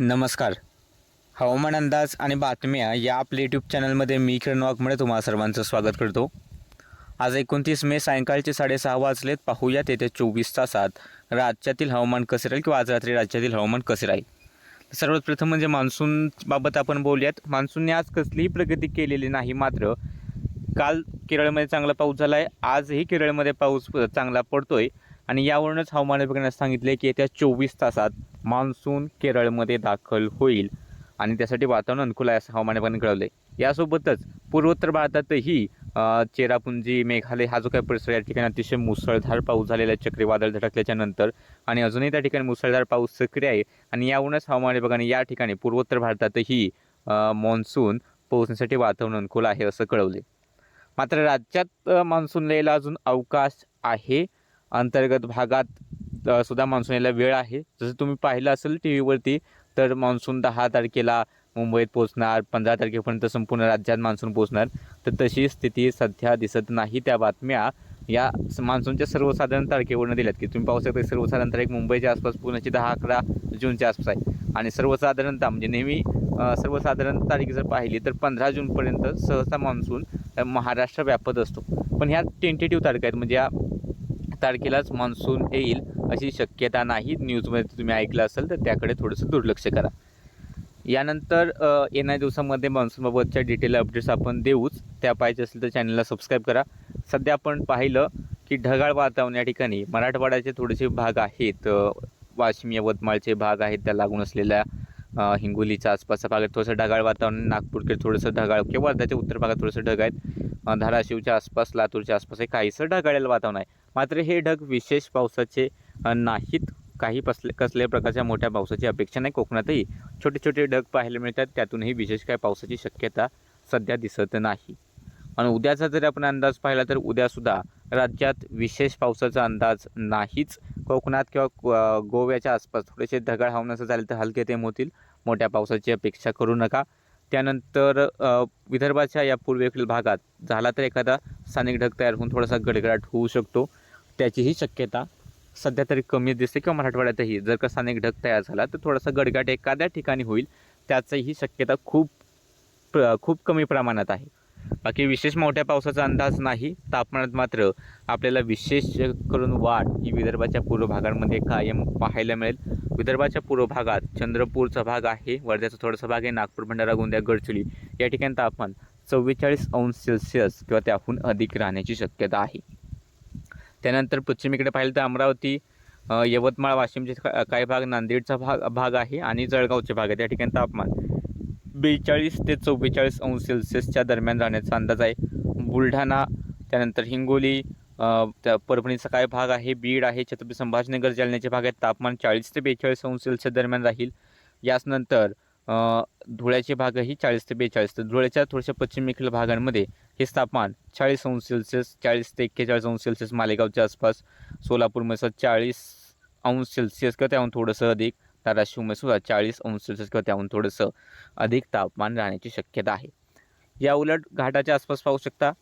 नमस्कार. हवामान अंदाज आणि बातम्या या आपल्या यूट्यूब चॅनलमध्ये मी किरण वाघमळे तुम्हाला सर्वांचं स्वागत करतो. आज एकोणतीस मे सायंकाळचे साडेसहा वाजलेत. पाहूयात येत्या चोवीस तासात राज्यातील हवामान कसे राहील किंवा आज रात्री राज्यातील हवामान कसे राहील? सर्वात प्रथम म्हणजे मान्सूनबाबत आपण बोलूयात. मान्सूनने आज कसलीही प्रगती केलेली नाही मात्र काल केरळमध्ये चांगला पाऊस झाला आहे आजही केरळमध्ये पाऊस चांगला पडतो आहे आणि यावरूनच हवामान विभागाने सांगितले की येत्या चोवीस तासात मान्सून केरळमध्ये दाखल होईल. आणि त्यासाठी वातावरण अनुकूल आहे असं हवामान विभागाने कळवलं आहे यासोबतच पूर्वोत्तर भारतातही चेरापुंजी मेघालय हा जो काही परिसर आहे, या ठिकाणी अतिशय मुसळधार पाऊस झालेला आहे चक्रीवादळ धडकल्याच्या नंतर. आणि अजूनही त्या ठिकाणी मुसळधार पाऊस सक्रिय आहे. आणि यावरूनच हवामान विभागाने या ठिकाणी पूर्वोत्तर भारतातही मान्सून पोहोचण्यासाठी वातावरण अनुकूल आहे असं कळवले मात्र राज्यात मान्सून यायला अजून अवकाश आहे. अंतर्गत भागात सुद्धा मान्सून यायला वेळ आहे. जसं तुम्ही पाहिलं असेल टी व्हीवरती तर मान्सून दहा तारखेला मुंबईत पोहोचणार पंधरा तारखेपर्यंत संपूर्ण राज्यात मान्सून पोहोचणार. तर तशी स्थिती सध्या दिसत नाही. त्या बातम्या या मान्सूनच्या सर्वसाधारण तारखेवरून दिल्यात की तुम्ही पाहू शकता सर्वसाधारण तारीख मुंबईच्या आसपास पुण्याची दहा अकरा जूनच्या आसपास आहे. आणि सर्वसाधारणतः म्हणजे नेहमी सर्वसाधारण तारीख जर पाहिली तर पंधरा जूनपर्यंत सहसा मान्सून महाराष्ट्र व्यापत असतो. पण ह्या टेंटेटिव्ह तारखा आहेत. म्हणजे या तारखेलाच मान्सून येईल. अशी शक्यता नाही. न्यूजमध्ये तुम्ही ऐकलं असेल तर त्याकडे थोडंसं दुर्लक्ष करा. यानंतर येणाऱ्या दिवसामध्ये मान्सूनबाबतच्या डिटेल अपडेट्स आपण देऊच. त्या पाहिजे असेल तर चॅनलला सबस्क्राईब करा. सध्या आपण पाहिलं की ढगाळ वातावरण या ठिकाणी. मराठवाड्याचे थोडेसे भाग आहेत. वाशिम यवतमाळचे भाग आहेत. त्या लागून असलेल्या हिंगोलीच्या आसपासचा भाग आहे. थोडंसं ढगाळ वातावरण. नागपूरकडे थोडंसं ढगाळ किंवा वर्धाच्या उत्तर भागात थोडंसं ढग आहेत. धाराशिवच्या आसपास लातूरच्या आसपास हे काहीसं ढगाळलेलं वातावरण आहे. मात्र हे ढग विशेष पावसाचे नाहीत. काही पसले कसल्याही प्रकारच्या मोठ्या पावसाची अपेक्षा नाही. कोकणातही छोटे छोटे ढग पाहायला मिळतात. त्यातूनही विशेष काय पावसाची शक्यता सध्या दिसत नाही. आणि उद्याचा जर आपण अंदाज पाहिला तर उद्यासुद्धा राज्यात विशेष पावसाचा अंदाज नाहीच. कोकणात किंवा गोव्याच्या आसपास थोडेसे ढगाळ हवामानाचं झाले तर हलके तेम होतील मोठ्या पावसाची अपेक्षा करू नका. त्यानंतर विदर्भाच्या या पूर्वेकडील भागात झाला तर एखादा स्थानिक ढग तयार होऊन थोडासा गडगडाट होऊ शकतो. त्याचीही शक्यता सध्या तरी कमी दिसते किंवा मराठवाड्यातही. जर का स्थानिक ढग तयार झाला तर थोडासा गडगाट एखाद्या ठिकाणी होईल. त्याचंही शक्यता खूप प्र खूप कमी प्रमाणात आहे. बाकी विशेष मोठ्या पावसाचा अंदाज नाही. तापमानात मात्र आपल्याला विशेष करून वाढ ही विदर्भाच्या पूर्व भागांमध्ये कायम पाहायला मिळेल. विदर्भाच्या पूर्व भागात चंद्रपूरचा भाग आहे. वर्ध्याचा थोडासा भाग आहे. नागपूर भंडारा गोंदिया गडचिरोली या ठिकाणी तापमान चव्वेचाळीस अंश सेल्सिअस किंवा त्याहून अधिक राहण्याची शक्यता आहे. त्यानंतर पश्चिमेकडे पाहिलं तर अमरावती यवतमाळ वाशिमचे काही भाग नांदेडचा भाग भाग आहे आणि जळगावचे भाग आहे त्या ठिकाणी तापमान बेचाळीस ते चव्वेचाळीस अंश सेल्सिअसच्या दरम्यान राहण्याचा अंदाज आहे. बुलढाणा त्यानंतर हिंगोली त्या परभणीचा काय भाग आहे? बीड आहे छत्रपती संभाजीनगर जालन्याचे भाग आहेत. तापमान चाळीस ते बेचाळीस अंश सेल्सिअस दरम्यान राहील. याचनंतर धुळ्याचे भागही चाळीस ते बेचाळीस. तर धुळ्याच्या थोड्याशा पश्चिमेकडील भागांमध्ये हेच तापमान चाळीस अंश सेल्सिअस चाळीस ते एक्केचाळीस अंश सेल्सिअस मालेगावच्या आसपास सोलापूरमध्ये सुद्धा चाळीस अंश सेल्सिअस किंवा त्याहून थोडंसं अधिक धाराशिवमध्ये सुद्धा चाळीस अंश सेल्सिअस किंवा त्याहून थोडंसं अधिक तापमान राहण्याची शक्यता आहे. या उलट घाटाच्या आसपास पाहू शकता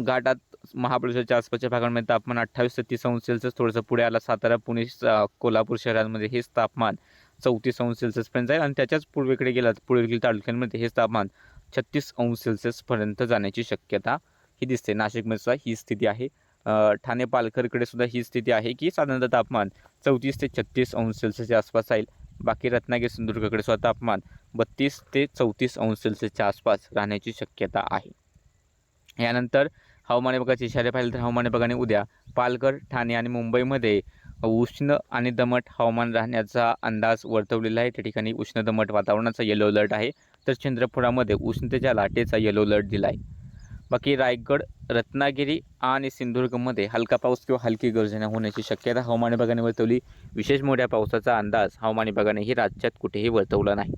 घाटात महाबळेश्वरच्या आसपासच्या भागांमध्ये तापमान अठ्ठावीस ते तीस अंश सेल्सिअस थोडंसं पुढे आला सातारा पुणे कोल्हापूर शहरांमध्ये हेच तापमान चौतीस अंश सेल्सिअसपर्यंत जाईल आणि त्याच्याच पूर्वेकडे गेलात पूर्वेकडील तालुक्यांमध्ये हेच तापमान छत्तीस अंश सेल्सिअसपर्यंत जाण्याची शक्यता ही दिसते. नाशिकमध्ये सुद्धा ही स्थिती आहे. ठाणे पालघरकडे सुद्धा ही स्थिती आहे की साधारणतः तापमान चौतीस ते छत्तीस अंश सेल्सिअसच्या आसपास जाईल बाकी रत्नागिरी सिंधुदुर्गकडे सुद्धा तापमान बत्तीस ते चौतीस अंश सेल्सिअसच्या आसपास राहण्याची शक्यता आहे. यानंतर हवामान विभागाचे इशारे पाहिले तर हवामान विभागाने उद्या पालघर ठाणे आणि मुंबईमध्ये उष्ण आणि दमट हवामान राहण्याचा अंदाज वर्तवलेला आहे. त्या ठिकाणी उष्ण दमट वातावरणाचा येलो अलर्ट आहे. तर चंद्रपुरामध्ये उष्णतेच्या लाटेचा येलो अलर्ट दिला आहे बाकी रायगड रत्नागिरी आणि सिंधुदुर्गमध्ये हलका पाऊस किंवा हलकी गर्जना होण्याची शक्यता हवामान विभागाने वर्तवली. विशेष मोठ्या पावसाचा अंदाज हवामान विभागानेही राज्यात कुठेही वर्तवला नाही.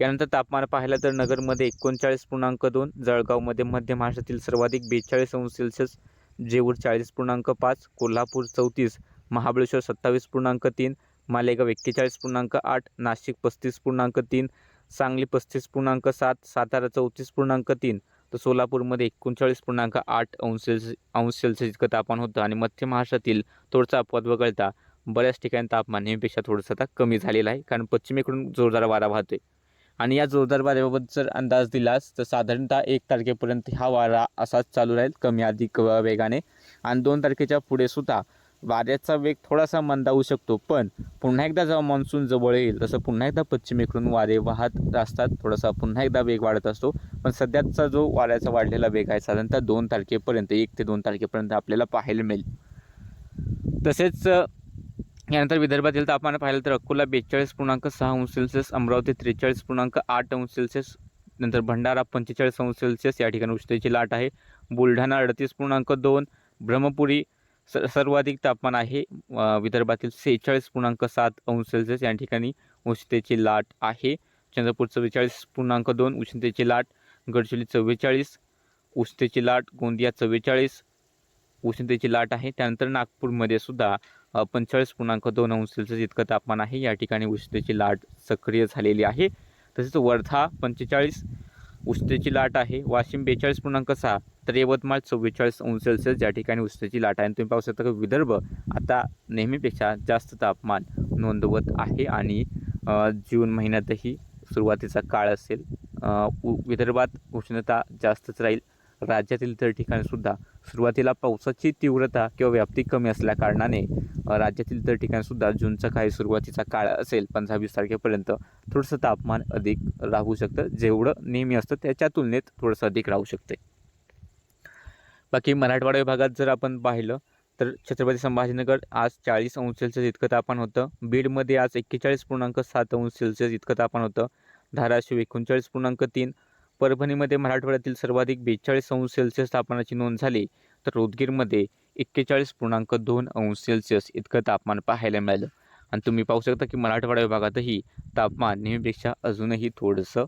यानंतर तापमान पाहिलं तर नगरमध्ये एकोणचाळीस पूर्णांक दोन जळगावमध्ये मध्य महाराष्ट्रातील सर्वाधिक बेचाळीस अंश सेल्सिअस जेऊर चाळीस पूर्णांक पाच कोल्हापूर चौतीस महाबळेश्वर सत्तावीस पूर्णांक तीन मालेगाव एक्केचाळीस पूर्णांक आठ नाशिक पस्तीस पूर्णांक तीन सांगली पस्तीस पूर्णांक सात सातारा चौतीस पूर्णांक तीन तर सोलापूरमध्ये एकोणचाळीस पूर्णांक आठ अंश सेल्सि अंश सेल्सिअस इतकं तापमान होतं आणि मध्य महाराष्ट्रातील थोडसा अपवाद वगळता बऱ्याच ठिकाणी तापमान नेहमीपेक्षा थोडंसं आता कमी झालेलं आहे कारण पश्चिमेकडून जोरदार वारा वाहतोय. आणि या जोरदार वाऱ्याबाबत जर अंदाज दिलास तर साधारणतः एक तारखेपर्यंत हा वारा असाच चालू राहील कमी अधिक वेगाने. आणि दोन तारखेच्या पुढे सुद्धा वाऱ्याचा वेग थोडासा मंदावू शकतो पण पुन्हा एकदा जेव्हा मान्सून जवळ येईल तसं पुन्हा एकदा पश्चिमेकडून वारे वाहत असतात. थोडासा पुन्हा एकदा वेग वाढत असतो. पण सध्याचा जो वाऱ्याचा वाढलेला वेग आहे साधारणतः दोन तारखेपर्यंत एक ते दोन तारखेपर्यंत आपल्याला पाहायला मिळेल. तसेच यानंतर विदर्भातील तापमान पाहिलं तर अकोला बेचाळीस पूर्णांक सहा अंश सेल्सिअस अमरावती त्रेचाळीस पूर्णांक आठ अंश सेल्सिअस नंतर भंडारा पंचेचाळीस अंश सेल्सिअस या ठिकाणी उष्णतेची लाट आहे. बुलढाणा अडतीस पूर्णांक दोन ब्रह्मपुरी स सर्वाधिक तापमान आहे. विदर्भातील सेहेचाळीस पूर्णांक सात अंश सेल्सिअस या ठिकाणी उष्णतेची लाट आहे. चंद्रपूर चव्वेचाळीस पूर्णांक दोन उष्णतेची लाट गडचिरोली चव्वेचाळीस उष्णतेची लाट गोंदिया चव्वेचाळीस उष्णतेची लाट आहे. त्यानंतर नागपूरमध्ये सुद्धा पंचेचाळीस पूर्णांक दोन अंश सेल्सिअस इतकं तापमान आहे. या ठिकाणी उष्णतेची लाट सक्रिय झालेली आहे. तसेच वर्धा पंचेचाळीस उष्णतेची लाट आहे. वाशिम बेचाळीस पूर्णांक सहा तर यवतमाळ चव्वेचाळीस अंश सेल्सिअस या ठिकाणी उष्णतेची लाट आहे. तुम्ही पाहू शकता की विदर्भ आता नेहमीपेक्षा जास्त तापमान नोंदवत आहे. आणि जून महिन्यातही सुरुवातीचा काळ असेल. उ- विदर्भात उष्णता जास्तच राहील. राज्यातील इतर ठिकाणीसुद्धा सुरुवातीला पावसाची तीव्रता किंवा व्याप्ती कमी असल्या कारणाने राज्यातील इतर ठिकाणीसुद्धा जूनचा काही सुरुवातीचा काळ असेल पंधरा वीस तारखेपर्यंत थोडंसं तापमान अधिक राहू शकतं. जेवढं नेहमी असतं त्याच्या तुलनेत थोडंसं अधिक राहू शकते बाकी मराठवाडा विभागात जर आपण पाहिलं तर छत्रपती संभाजीनगर आज चाळीस अंश सेल्सिअस इतकं तापमान होतं. बीडमध्ये आज एक्केचाळीस पूर्णांक सात अंश सेल्सिअस इतकं तापमान होतं. धाराशिव एकोणचाळीस पूर्णांक तीन. परभणीमध्ये मराठवाड्यातील सर्वाधिक बेचाळीस अंश सेल्सिअस तापमानाची नोंद झाली तर रोदगीरमध्ये एक्केचाळीस पूर्णांक दोन अंश सेल्सिअस इतकं तापमान पाहायला मिळालं. आणि तुम्ही पाहू शकता की मराठवाडा विभागातही तापमान नेहमीपेक्षा अजूनही थोडंसं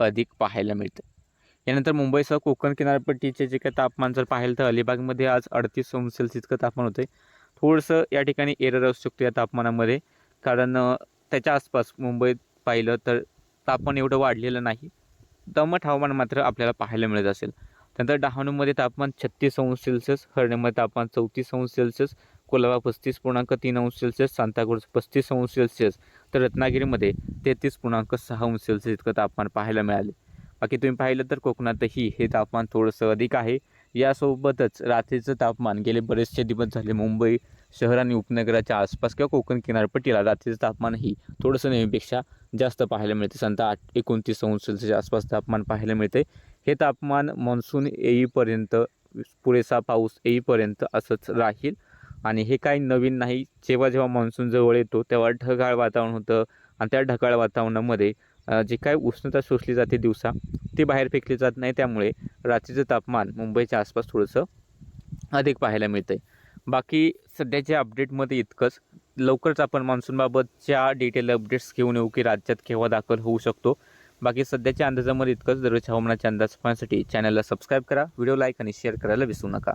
अधिक पाहायला मिळतं. यानंतर मुंबईसह कोकण किनारपट्टीचे जे काही तापमान जर पाहिलं तर अलिबागमध्ये आज अडतीस अंश सेल्सिअस इतकं तापमान होतं थोडंसं या ठिकाणी एरर असू शकतो या तापमानामध्ये. कारण त्याच्या आसपास मुंबईत पाहिलं तर तापमान एवढं वाढलेलं नाही. दमट हवामान मात्र आपल्याला पाहायला मिळत असेल. त्यानंतर डहाणूमध्ये तापमान छत्तीस अंश सेल्सिअस हरणेमध्ये तापमान चौतीस अंश सेल्सिअस कोलाबा पस्तीस पूर्णांक तीन अंश सेल्सिअस सांताक्रूज पस्तीस अंश सेल्सिअस तर रत्नागिरीमध्ये तेहतीस पूर्णांक सहा अंश सेल्सिअस इतकं तापमान पाहायला मिळाले. बाकी तुम्ही पाहिलं तर कोकणातही हे तापमान थोडंसं अधिक आहे. यासोबतच रात्रीचं तापमान गेले बरेचसे दिवस झाले मुंबई शहर आणि उपनगराच्या आसपास किंवा कोकण किनारपट्टीला रात्रीचं तापमानही थोडंसं नेहमीपेक्षा जास्त पाहायला मिळते. साधारणतः आठ एकोणतीस अंश सेल्सिअसच्या आसपास तापमान पाहायला मिळते. हे तापमान मान्सून येईपर्यंत पुरेसा पाऊस येईपर्यंत असंच राहील. आणि हे काही नवीन नाही. जेव्हा जेव्हा मान्सून जवळ येतो तेव्हा ढगाळ वातावरण होतं. आणि त्या ढगाळ वातावरणामध्ये जे काय उष्णता शोषली जाते दिवसा ती बाहेर फेकली जात नाही. त्यामुळे रात्रीचं तापमान मुंबईच्या आसपास थोडंसं अधिक पाहायला मिळतं आहे बाकी सध्याच्या अपडेटमध्ये इतकंच. लवकरच आपण मान्सूनबाबतच्या डिटेल अपडेट्स घेऊन येऊ की राज्यात केव्हा दाखल होऊ शकतो. बाकी सध्याच्या अंदाजामध्ये इतकंच. दररोज हवामानाचे अंदाज पाहण्यासाठी चॅनलला सबस्क्राईब करा. व्हिडिओ लाईक आणि शेअर करायला विसरू नका.